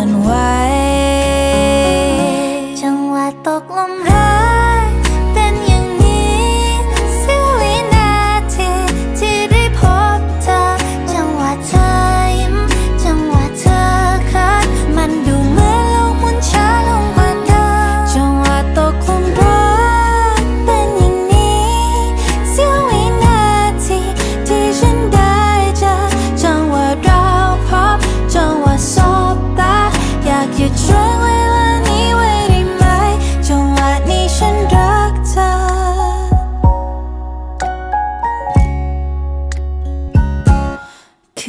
ั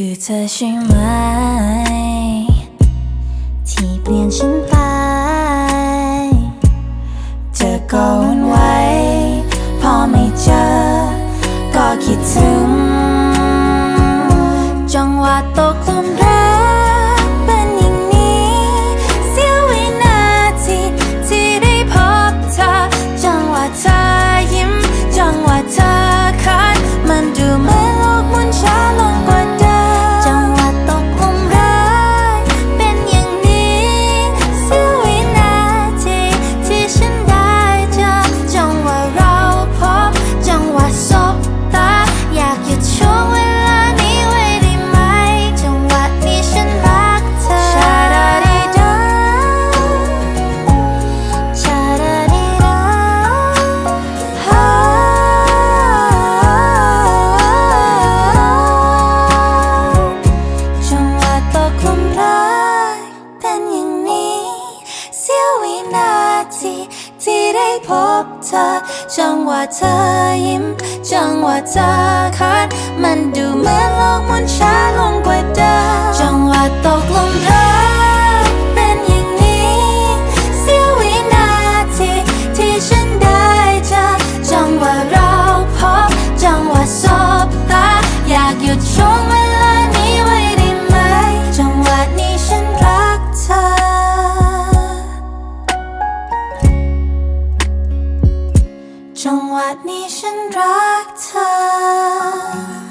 คือเธอใช่ไหม ที่เปลี่ยนฉันไป เธอก็วุ่นไว้ พอไม่เจอ ก็คิดถึง จังหวะตกลุมรัก นาทีที่ได้พบเธอ จังหวะเธอยิ้ม จังหวะเธอขาดมันดูเหมือนโลกมันช้าลง จังหวะนี้ฉันรักเธอ